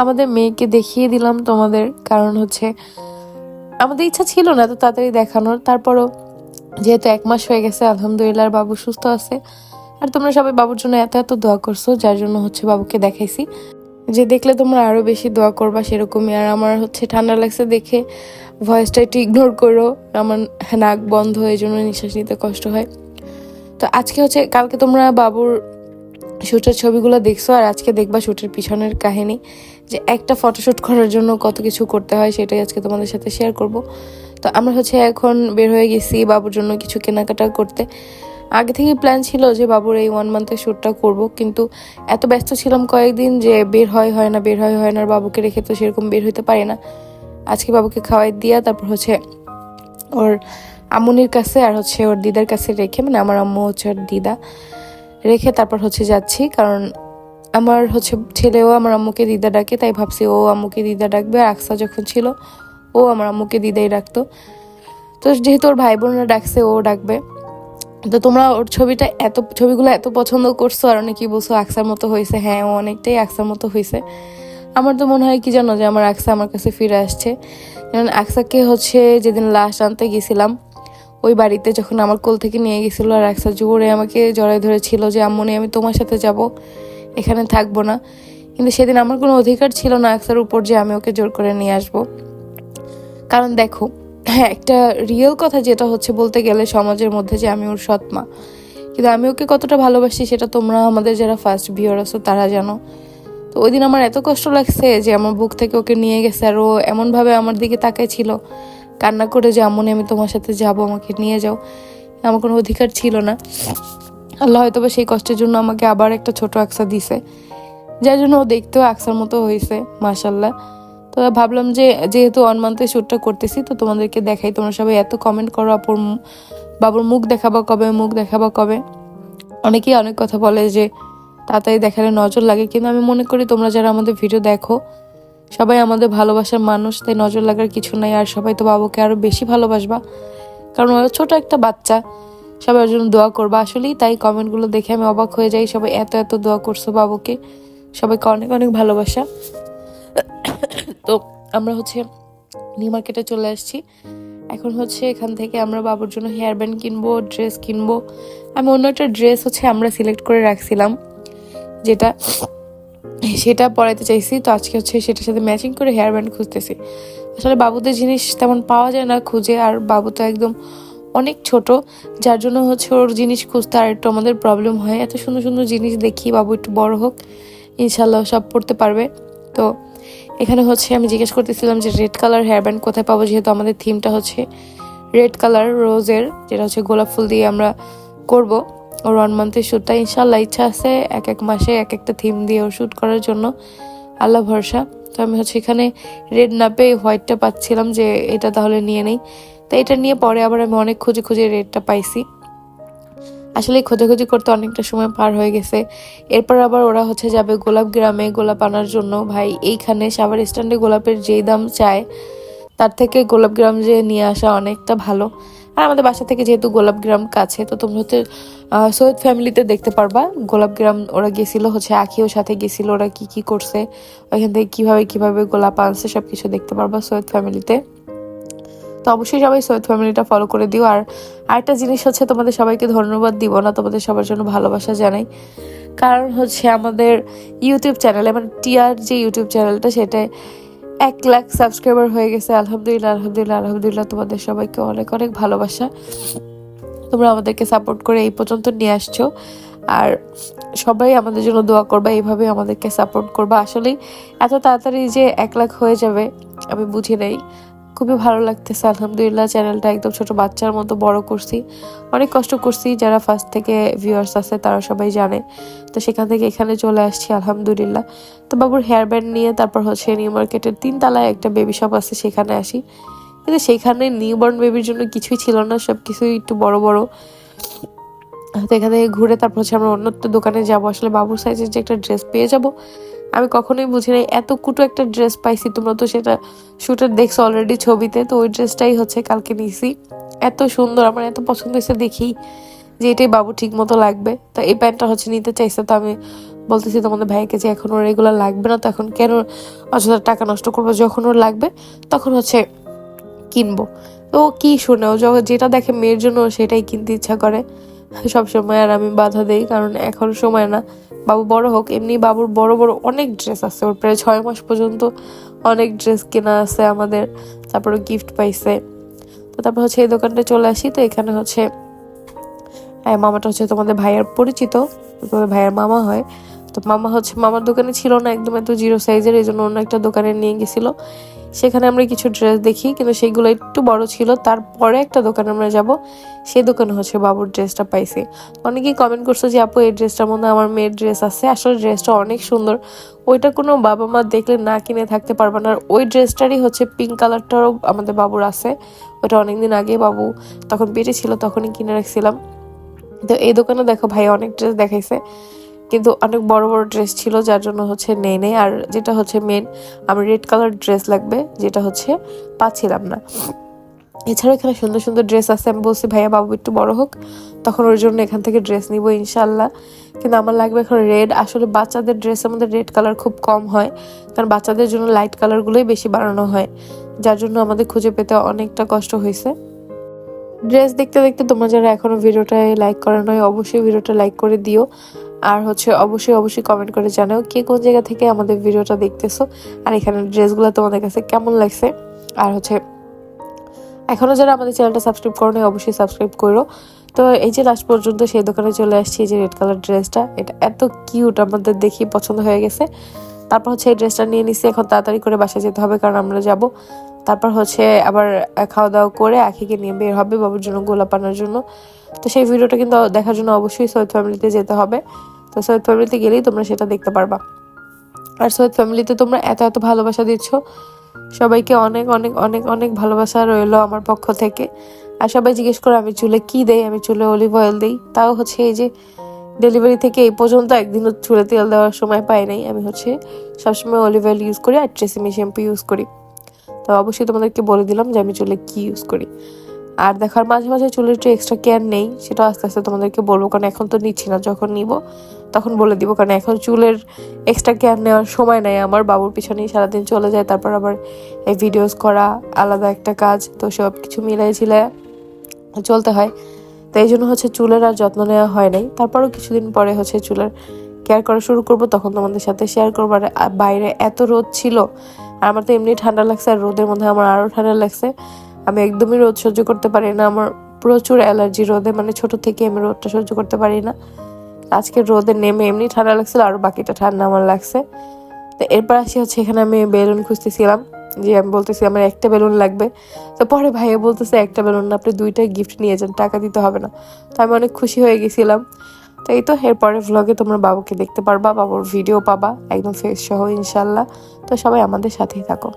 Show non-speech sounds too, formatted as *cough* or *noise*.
আমাদের মেয়েকে দেখিয়ে দিলাম তোমাদের, কারণ হচ্ছে আমাদের ইচ্ছা ছিল না এত তাড়াতাড়ি দেখানোর। তারপরও যেহেতু এক মাস হয়ে গেছে, আলহামদুলিল্লাহ বাবু সুস্থ আছে। আর তোমরা সবাই বাবুর জন্য এত এত দোয়া করছ, যার জন্য হচ্ছে বাবুকে দেখাইছি। যে দেখলে তোমরা আরও বেশি দোয়া করবা সেরকমই। আর আমার হচ্ছে ঠান্ডা লাগছে দেখে ভয়েসটা একটু ইগনোর করো। আমার নাক বন্ধ এই জন্য নিঃশ্বাস নিতে কষ্ট হয়। তো আজকে হচ্ছে কালকে তোমরা বাবুর শ্যুটের ছবিগুলো দেখছ, আর আজকে দেখবা শ্যুটের পিছনের কাহিনী। যে একটা ফটোশ্যুট করার জন্য কত কিছু করতে হয় সেটাই আজকে তোমাদের সাথে শেয়ার করব। তো আমরা হচ্ছে এখন বের হয়ে গেছি বাবুর জন্য কিছু কেনাকাটা করতে। আগে থেকেই প্ল্যান ছিল যে বাবুর এই ওয়ান মান্থের শ্যুটটা করব, কিন্তু এত ব্যস্ত ছিলাম কয়েকদিন যে বের হয় হয় না, বের হয় হয় না, আর বাবুকে রেখে তো সেরকম বের হতে পারে না। আজকে বাবুকে খাওয়াই দিয়া তারপর হচ্ছে ওর আমনির কাছে আর হচ্ছে ওর দিদার কাছে রেখে মানে আমার আম্মু হচ্ছে ওর দিদা, রেখে তারপর হচ্ছে যাচ্ছি। কারণ আমার হচ্ছে ছেলেও আমার আম্মুকে দিদা ডাকে, তাই ভাবছি ও আম্মুকে দিদা ডাকবে আর আকসা যখন ছিল, ও আমার আম্মুকে দিদাই ডাকতো। তো যেহেতু ওর ভাই বোনরা ডাকছে, ও ডাকবে। তো তোমরা ওর ছবিটা এত, ছবিগুলো এত পছন্দ করছ আর অনেকেই বলছো আকসার মতো হয়েছে। হ্যাঁ ও অনেকটাই আকসার মতো হয়েছে। আমার তো মনে হয় কি জানো যে আমার আকসা আমার কাছে ফিরে আসছে। যেমন আকসাকে হচ্ছে যেদিন লাস্ট আনতে গেছিলাম, ওই বাড়িতে যখন আমার কোল থেকে নিয়ে গেছিল আর আকসা জোরে আমাকে জড়াই ধরেছিল যে আম্মনি আমি তোমার সাথে যাব। এখানে থাকব না। কিন্তু সেদিন আমার কোনো অধিকার ছিল না আকসার উপর যে আমি ওকে জোর করে নিয়ে আসব। কারণ দেখো হ্যাঁ একটা রিয়েল কথা যেটা হচ্ছে বলতে গেলে সমাজের মধ্যে যে আমি ওর সৎ মা। কিন্তু আমি ওকে কতটা ভালোবাসি সেটা তোমরা আমাদের যারা ফার্স্ট ভিওর আছো তারা জানো। তো ওই দিন আমার এত কষ্ট লাগছে যে আমার বুক থেকে ওকে নিয়ে গেছে আর ও এমনভাবে আমার দিকে তাকাই ছিল কান্না করে যে আম্মনি আমি তোমার সাথে যাব, আমাকে নিয়ে যাও। আমার কোনো অধিকার ছিল না। আল্লাহ হয়তো বা সেই কষ্টের জন্য আমাকে আবার একটা ছোট আকসা দিছে, যার জন্য ও দেখতেও আকসার মতো হয়েছে মাশাল্লাহ তো ভাবলাম যে, যেহেতু ওয়ান মান্থে শ্যুটটা করতেছি, তো তোমাদেরকে দেখাই, তোমরা সবাই এত কমেন্ট করো, আপুর বাবুর মুখ দেখাবা কবে, মুখ দেখাবা কবে? অনেকেই অনেক কথা বলে যে, তাড়াতাড়ি দেখালে নজর লাগে, কিন্তু আমি মনে করি তোমরা যারা আমাদের ভিডিও দেখো, সবাই আমাদের ভালোবাসার মানুষ, তাই নজর লাগার কিছু নাই, আর সবাই তো বাবুকে আরও বেশি ভালোবাসবা। কারণ ওরা ছোট একটা বাচ্চা সবাই ওর জন্য দোয়া করব। আসলেই তাই কমেন্টগুলো দেখে আমি অবাক হয়ে যাই, সবাই এত এত দোয়া করছ বাবুকে। সবাইকে অনেক অনেক ভালোবাসা। তো আমরা হচ্ছে নিউ মার্কেটে চলে আসছি। এখন হচ্ছে এখান থেকে আমরা বাবুর জন্য হেয়ার ব্যান্ড কিনবো ড্রেস কিনবো। আমি অন্য একটা ড্রেস হচ্ছে আমরা সিলেক্ট করে রাখছিলাম, যেটা, সেটা পরাইতে চাইছি। তো আজকে হচ্ছে সেটার সাথে ম্যাচিং করে হেয়ার ব্যান্ড খুঁজতেছি। আসলে বাবুদের জিনিস তেমন পাওয়া যায় না খুঁজে, আর বাবু তো একদম অনেক ছোট, যার জন্য হচ্ছে ওর জিনিস খুঁজতে আর একটু আমাদের প্রবলেম হয়। এত সুন্দর সুন্দর জিনিস দেখি, বাবু একটু বড় হোক ইনশাল্লাহ সব পড়তে পারবে। তো এখানে হচ্ছে আমি জিজ্ঞেস করতেছিলাম যে রেড কালার হেয়ার ব্যান্ড কোথায় পাবো, যেহেতু আমাদের থিমটা হচ্ছে রেড কালার রোজের যেটা হচ্ছে গোলাপ ফুল দিয়ে আমরা করব ওর ওয়ান মান্থের শ্যুটটা ইনশাল্লাহ ইচ্ছা আছে এক এক মাসে এক একটা থিম দিয়ে ওর শ্যুট করার জন্য। আল্লাহ ভরসা। তো আমি হচ্ছে এখানে রেড না পেয়ে হোয়াইটটা পাচ্ছিলাম যে এটা তাহলে নিয়ে নেই। তো এটা নিয়ে পরে আবার আমি অনেক খুঁজে খুঁজে রেটটা পাইছি। আসলে খোঁজাখুঁজি করতে অনেকটা সময় পার হয়ে গেছে। এরপর আবার ওরা হচ্ছে যাবে গোলাপ গ্রামে গোলাপ আনার জন্য। ভাই, এইখানে সাভার স্ট্যান্ডে গোলাপের যেই দাম চায়, তার থেকে গোলাপ গ্রাম যে নিয়ে আসা অনেকটা ভালো। আর আমাদের বাসা থেকে যেহেতু গোলাপ গ্রাম কাছে, তো তোমরা হচ্ছে সৈয়দ ফ্যামিলিতে দেখতে পারবা। গোলাপ গ্রাম ওরা গেছিল হচ্ছে, আখিও সাথে গেছিল, ওরা কি কি করছে ওইখান থেকে কীভাবে কীভাবে গোলাপ আনছে সব কিছু দেখতে পারবা সৈয়দ ফ্যামিলিতে তো অবশ্যই সবাই সৈয়দ ফ্যামিলিটা ফলো করে দিও। আর আরেকটা জিনিস হচ্ছে, তোমাদের সবাইকে ধন্যবাদ দিব না, তোমাদের সবার জন্য ভালোবাসা জানাই। কারণ হচ্ছে আমাদের ইউটিউব চ্যানেলে মানে টিয়ার যে ইউটিউব চ্যানেলটা সেটায় এক লাখ সাবস্ক্রাইবার হয়ে গেছে। আলহামদুলিল্লাহ আলহামদুলিল্লাহ আলহামদুলিল্লাহ, তোমাদের সবাইকে অনেক অনেক ভালোবাসা। তোমরা আমাদেরকে সাপোর্ট করে এই পর্যন্ত নিয়ে আসছো। আর সবাই আমাদের জন্য দোয়া করবা, এইভাবে আমাদেরকে সাপোর্ট করবা। আসলেই এত তাড়াতাড়ি যে এক লাখ হয়ে যাবে, আমি বুঝি নাই। খুবই ভালো লাগতেছে। আলহামদুলিল্লাহ চ্যানেলটা একদম ছোট বাচ্চার মতো বড় করছি। অনেক কষ্ট করছি, যারা ফার্স্ট থেকে ভিউয়ার্স আছে তারা সবাই জানে। তো সেখান থেকে এখানে চলে আসছি, আলহামদুলিল্লাহ। তো বাবুর হেয়ার ব্যান্ড নিয়ে তারপর হচ্ছে নিউ মার্কেটের তিন তলায় একটা বেবি শপ আছে, সেখানে আসি। কিন্তু সেখানে নিউবর্ন বেবির জন্য কিছুই ছিল না সব কিছুই একটু বড় বড়। তো এখান থেকে ঘুরে তারপর হচ্ছে আমরা অন্য একটা দোকানে যাব। আসলে বাবুর সাইজের যে একটা ড্রেস পেয়ে যাব আমি কখনোই বুঝি নাই, এত কুটো একটা ড্রেস পাইছি তোমরা তো সেটা শুটের দেখছ অলরেডি ছবিতে, তো ওই ড্রেসটাই হচ্ছে কালকে নিছি। এত সুন্দর, আমার এত পছন্দ হয়েছে দেখি যে এটাই বাবু ঠিক মতো লাগবে। তো এই প্যান্টটা হচ্ছে নিতে চাইছে, তো আমি বলতেছি তোমাদের ভাইকে যে এখন ওর এগুলো লাগবে না, তো এখন কেন অযথা টাকা নষ্ট করব? যখন ওর লাগবে, তখন হচ্ছে কিনবো। তো কি শুনে, ও যেটা দেখে মেয়ের জন্য সেটাই কিনতে ইচ্ছা করে। *laughs* সবসময় আর আমি বাধা দেই, কারণ এখন সময় না। বাবু বড় হোক, এমনি বাবুর বড় বড় অনেক ড্রেস আছে। ওর প্রায় ছয় মাস পর্যন্ত অনেক ড্রেস কেনা আছে আমাদের। তারপরে গিফট পাইছে। তো তারপর হচ্ছে এই দোকানটা চলে আসি। তো এখানে হচ্ছে হ্যাঁ মামাটা হচ্ছে তোমাদের ভাইয়ার পরিচিত। তোমাদের ভাইয়ার মামা হয়। তো মামা হচ্ছে, মামার দোকানে ছিল না, একদম এত জিরো সাইজের এই জন্য অন্য একটা দোকানে নিয়ে গেছিল। সেখানে আমরা কিছু ড্রেস দেখি, কিন্তু সেগুলো একটু বড় ছিল। তারপরে একটা দোকানে আমরা যাব। সেই দোকানে হচ্ছে বাবুর ড্রেসটা পাইছি। অনেকেই কমেন্ট করছে যে, আপু, এই ড্রেসটার মধ্যে আমার মেয়ের ড্রেস আছে। আসলে ড্রেসটা অনেক সুন্দর। ওইটা কোনো বাবা মা দেখলে না কিনে থাকতে পারবে না। আর ওই ড্রেসটারই হচ্ছে পিঙ্ক কালারটারও আমাদের বাবুর আছে। ওটা অনেকদিন আগে বাবু তখন পেটে ছিল, তখনই কিনে রাখছিলাম। তো এই দোকানে দেখো ভাই অনেক ড্রেস দেখাইছে। কিন্তু অনেক বড় বড় ড্রেস ছিল, যার জন্য হচ্ছে নেই নেই। আর যেটা হচ্ছে মেন আমার রেড কালার ড্রেস লাগবে, যেটা হচ্ছে পাচ্ছিলাম না। এছাড়াও এখানে সুন্দর সুন্দর ড্রেস আছে। আমি বলছি, ভাইয়া, বাবু একটু বড় হোক, তখন ওর জন্য এখান থেকে ড্রেস নিব ইনশাল্লাহ কিন্তু আমার লাগবে এখন রেড আসলে বাচ্চাদের ড্রেসের মধ্যে রেড কালার খুব কম হয়, কারণ বাচ্চাদের জন্য লাইট কালারগুলোই বেশি বাড়ানো হয়, যার জন্য আমাদের খুঁজে পেতে অনেকটা কষ্ট হয়েছে। ড্রেস দেখতে দেখতে তোমরা যারা এখনও ভিডিওটায় লাইক করা নয়, অবশ্যই ভিডিওটা লাইক করে দিও। আর হচ্ছে অবশ্যই অবশ্যই কমেন্ট করে জানাও কে কোন জায়গা থেকে আমাদের ভিডিওটা দেখতেছো আর এখানে ড্রেসগুলো তোমাদের কাছে কেমন লাগছে। আর হচ্ছে, এখনও যারা আমাদের চ্যানেলটা সাবস্ক্রাইব করো অবশ্যই সাবস্ক্রাইব করো। তো এই যে লাস্ট পর্যন্ত সেই দোকানে চলে আসছি, এই যে রেড কালার ড্রেসটা, এটা এত কিউট আমাদের দেখি পছন্দ হয়ে গেছে। তারপর হচ্ছে এই ড্রেসটা নিয়ে নিচ্ছি এখন তাড়াতাড়ি করে বাসায় যেতে হবে, কারণ আমরা যাব তারপর হচ্ছে আবার খাওয়া দাওয়া করে আখিকে নিয়ে বের হবে বাবুর জন্য গোলাপ আনার জন্য। তো সেই ভিডিওটা কিন্তু দেখার জন্য অবশ্যই সৈয়দ ফ্যামিলিতে যেতে হবে। তো সৈয়দ ফ্যামিলিতে গেলেই তোমরা সেটা দেখতে পারবা। আর সৈয়দ ফ্যামিলিতে তোমরা এত এত ভালোবাসা দিচ্ছ। সবাইকে অনেক অনেক অনেক অনেক ভালোবাসা রইল আমার পক্ষ থেকে। আর সবাই জিজ্ঞেস করে, আমি চুলে কি দেই? আমি চুলে অলিভ অয়েল দিই। তাও হচ্ছে এই যে ডেলিভারি থেকে এই পর্যন্ত একদিনও চুলে তেল দেওয়ার সময় পাই নাই। আমি হচ্ছে সবসময় অলিভ অয়েল ইউজ করি আর ট্রেসিমি শ্যাম্পু ইউজ করি। তো অবশ্যই তোমাদেরকে বলে দিলাম যে আমি চুলে কি ইউজ করি। আর দেখার মাঝে মাঝে চুলের একটু এক্সট্রা কেয়ার নেই, সেটা আস্তে আস্তে তোমাদেরকে বলব, কারণ এখন তো নিচ্ছি না। যখন নিব তখন বলে দিব, কারণ এখন চুলের এক্সট্রা কেয়ার নেওয়ার সময় নেই। আমার বাবুর পিছনেই সারাদিন চলে যায়, তারপর আবার এই ভিডিওস করা, আলাদা একটা কাজ, তো সব কিছু মিলাই ঝিলে চলতে হয়। তো এই জন্য হচ্ছে চুলের আর যত্ন নেওয়া হয় নাই। তারপরও কিছুদিন পরে হচ্ছে চুলের কেয়ার করা শুরু করব, তখন তোমাদের সাথে শেয়ার করব। আর বাইরে এত রোদ ছিল আর আমার তো এমনি ঠান্ডা লাগছে, আর রোদের মধ্যে আমার আরও ঠান্ডা লাগছে। আমি একদমই রোদ সহ্য করতে পারি না, আমার প্রচুর অ্যালার্জি রোদে মানে ছোট থেকে আমি রোদটা সহ্য করতে পারি না। আজকে রোদে নেমে এমনি ঠান্ডা লাগছিল, আর বাকিটা ঠান্ডা আমার লাগছে। তো এরপর আসি হচ্ছে, এখানে আমি বেলুন খুঁজতেছিলাম, যে আমি বলতেছি, আমার একটা বেলুন লাগবে। তো পরে ভাইয়া বলতেছে, একটা বেলুন না, আপনি দুইটা গিফট নিয়ে যান, টাকা দিতে হবে না। তো আমি অনেক খুশি হয়ে গেছিলাম। তো এই তো এরপরে ভ্লগে তোমরা বাবুকে দেখতে পারবা, বাবুর ভিডিও পাবা, একদম ফেস সহ ইনশাল্লাহ তো সবাই আমাদের সাথেই থাকো।